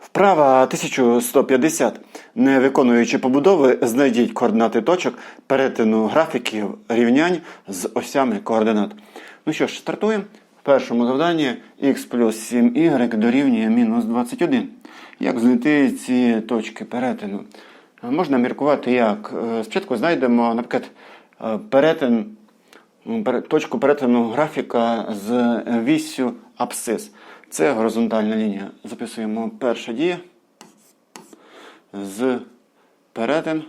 Вправа 1150. Не виконуючи побудови, знайдіть координати точок перетину графіків рівнянь з осями координат. Ну що ж, стартуємо. В першому завданні х плюс 7y дорівнює мінус 21. Як знайти ці точки перетину? Можна міркувати як. Е, Спочатку знайдемо, наприклад, е, перетин, точку перетину графіка з віссю абсцис. Це горизонтальна лінія. Записуємо перша дія з перетин.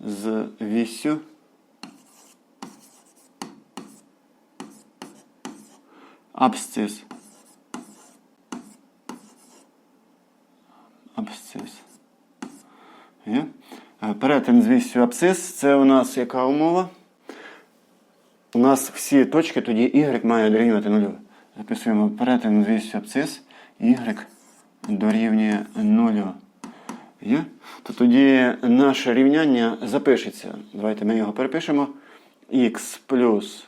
З віссю абсцис. Абсцис. Е, Перетин з віссю абсцис це у нас яка умова? У нас всі точки тоді y має дорівнювати нулю. Записуємо перетин з вісю абсцис, y дорівнює нулю. Є? То тоді наше рівняння запишеться. Давайте ми його перепишемо. х плюс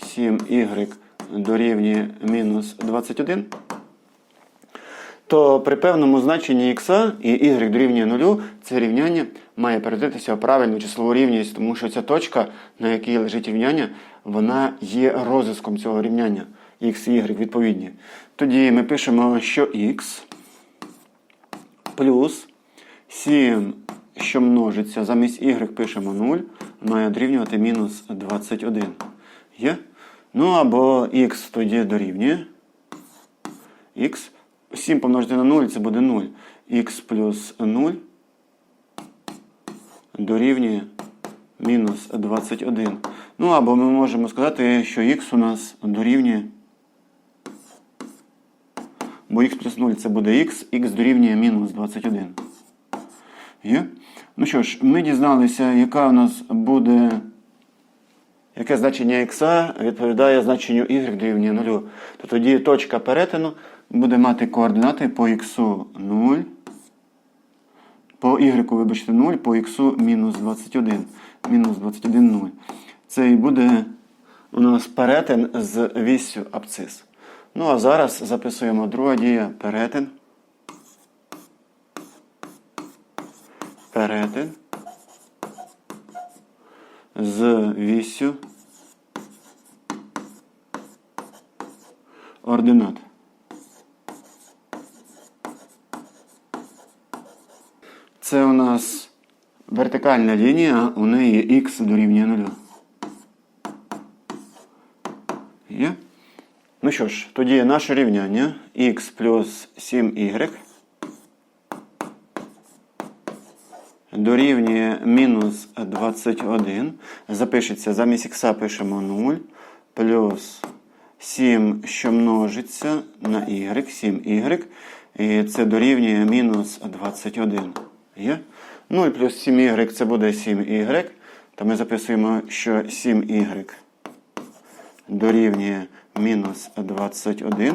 7y дорівнює мінус 21 то при певному значенні х і y дорівнює нулю, це рівняння має перетворитися в правильну числову рівність, тому що ця точка, на якій лежить рівняння, вона є розв'язком цього рівняння x і y відповідні. Тоді ми пишемо, що x плюс 7, що множиться, замість y пишемо 0, має дорівнювати мінус 21. Є? Ну або x тоді дорівнює x 7 помножити на 0 це буде 0. х плюс 0 дорівнює мінус 21. Ну або ми можемо сказати, що х у нас дорівнює. Бо х плюс 0 це буде х, х дорівнює мінус 21. Є? Ну що ж, ми дізналися, яка у нас буде. Яке значення х відповідає значенню y дорівнює 0. То тоді точка перетину буде мати координати по х 0, по y, вибачте, 0, по х мінус 21. Мінус 21 0. Це і буде у нас перетин з віссю абцис. Ну а зараз записуємо друга дія перетин. Перетин з віссю ординат. Це у нас вертикальна лінія, у неї х дорівнює 0. Є? Ну що ж, тоді наше рівняння х плюс 7y дорівнює мінус 21. Запишеться, замість х пишемо 0, плюс 7, що множиться на y, 7y, і це дорівнює мінус 21. Є? 0 плюс 7y це буде 7y, то ми записуємо, що 7y дорівнює мінус 21.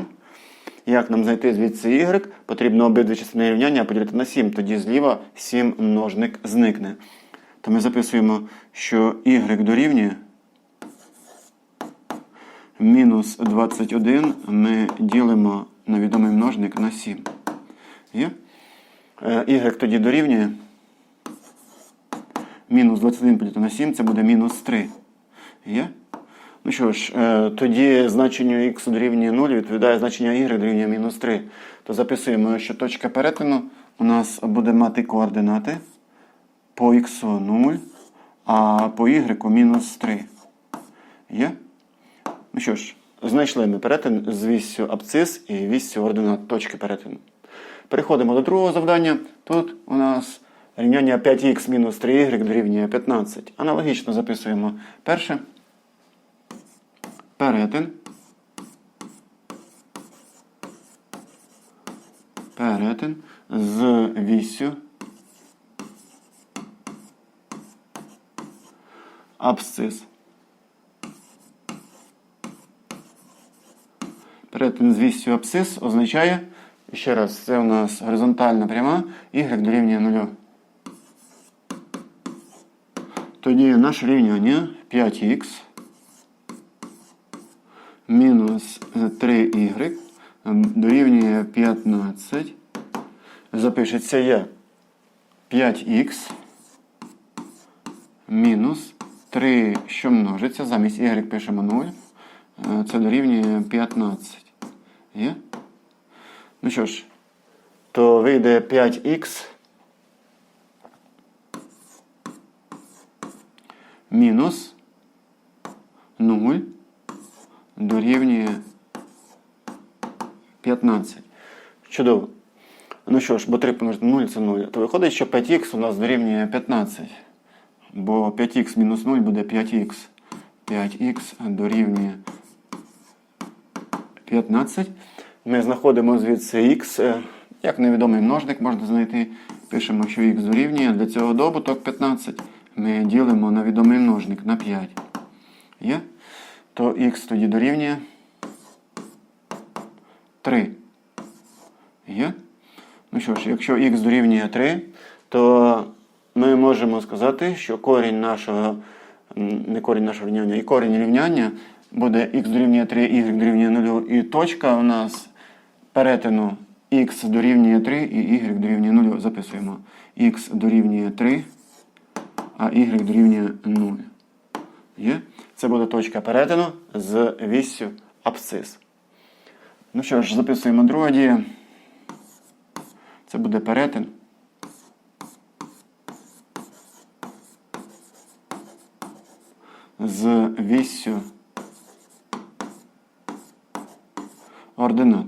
Як нам знайти звідси y? Потрібно обидві частини рівняння поділити на 7. Тоді зліва 7 множник зникне. То ми записуємо, що y дорівнює мінус 21 ми ділимо на відомий множник на 7. Є? Е, Y тоді дорівнює. Мінус 21 поділити на 7 це буде мінус 3. Є? Ну що ж, е, тоді значенню x дорівнює 0 відповідає значення y дорівнює мінус 3. То записуємо, що точка перетину у нас буде мати координати по x 0, а по y мінус 3. Є? Ну що ж, знайшли ми перетин з віссю абцис і віссю ординат точки перетину. Переходимо до другого завдання. Тут у нас рівняння 5х мінус 3y дорівнює 15. Аналогічно записуємо перше. Перетин. Перетин з віссю абсцис. Перетин з віссю абсцис означає, ще раз, це у нас горизонтальна пряма, y дорівнює 0. Тоді наше рівняння 5х мінус 3y дорівнює 15. Запишеться є 5х мінус 3, що множиться. Замість y пишемо 0. Е, Це дорівнює 15. Є? Ну що ж, то вийде 5х мінус 0 дорівнює 15. Чудово. Ну що ж, бо 3 помножити на 0 це 0. То виходить, що 5х у нас дорівнює 15. Бо 5х мінус 0 буде 5х. 5х дорівнює 15. Ми знаходимо звідси х, е, як невідомий множник можна знайти. Пишемо, що х дорівнює. Для цього добуток 15. Ми ділимо на відомий множник на 5. Є? То х тоді дорівнює 3. Є? Ну що ж, якщо х дорівнює 3, то ми можемо сказати, що корінь нашого, не корінь нашого рівняння, і корінь рівняння буде х дорівнює 3, y дорівнює 0, і точка у нас перетину х дорівнює 3 і y дорівнює 0. Записуємо. х дорівнює 3, а y дорівнює 0. Є? Це буде точка перетину з віссю абсцис. Ну що ж, записуємо друга дія. Це буде перетин. З віссю ординат.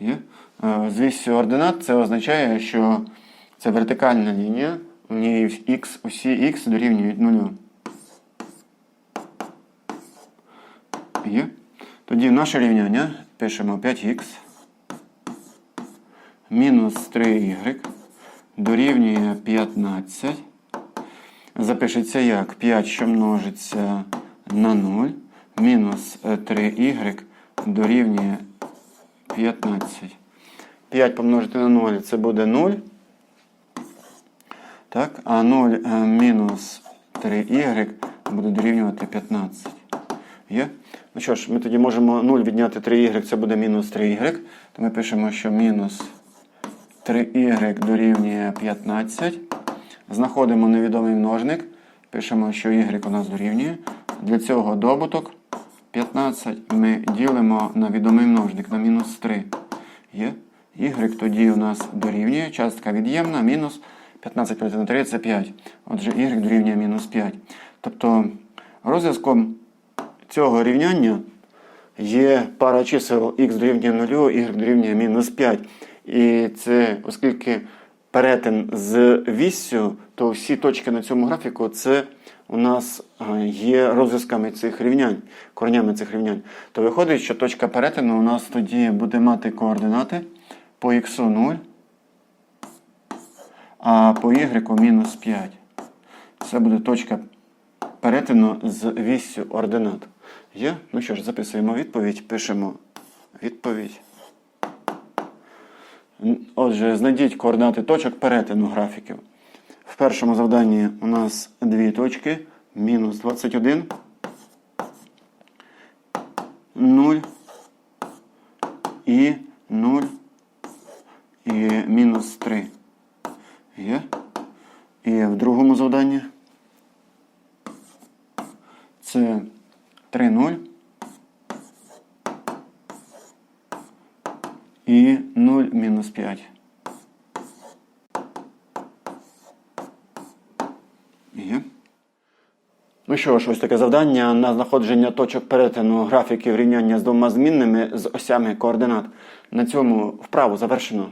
Є? Е, З віссю ординат це означає, що це вертикальна лінія, в ній x, усі х дорівнюють нулю. Є? Тоді наше рівняння пишемо 5х мінус 3y дорівнює 15. Запишеться як 5, що множиться на 0, мінус 3y дорівнює 15. 5 помножити на 0 це буде 0. Так, а 0 е, мінус 3y буде дорівнювати 15. Є? Ну що ж, ми тоді можемо 0 відняти 3y, це буде мінус 3y. То ми пишемо, що мінус 3y дорівнює 15. Знаходимо невідомий множник. Пишемо, що y у нас дорівнює. Для цього добуток 15 ми ділимо на відомий множник на мінус 3. Є? Y тоді у нас дорівнює. Частка від'ємна, мінус 15 поділити на 3 це 5. Отже, y дорівнює мінус 5. Тобто розв'язком цього рівняння є пара чисел x дорівнює 0, y дорівнює мінус 5. І це, оскільки перетин з віссю, то всі точки на цьому графіку це у нас е, є розв'язками цих рівнянь, коренями цих рівнянь. То виходить, що точка перетину у нас тоді буде мати координати по х 0, а по y мінус 5. Це буде точка перетину з віссю ординат. Є? Ну що ж, записуємо відповідь, пишемо відповідь. Отже, знайдіть координати точок перетину графіків. В першому завданні у нас дві точки. Мінус 21, 0 і 0 і мінус 3. Є? І в другому завданні це 3, 0 і 0 мінус 5. Є. Ну що ж, ось таке завдання на знаходження точок перетину графіків рівняння з двома змінними з осями координат. На цьому вправу завершено.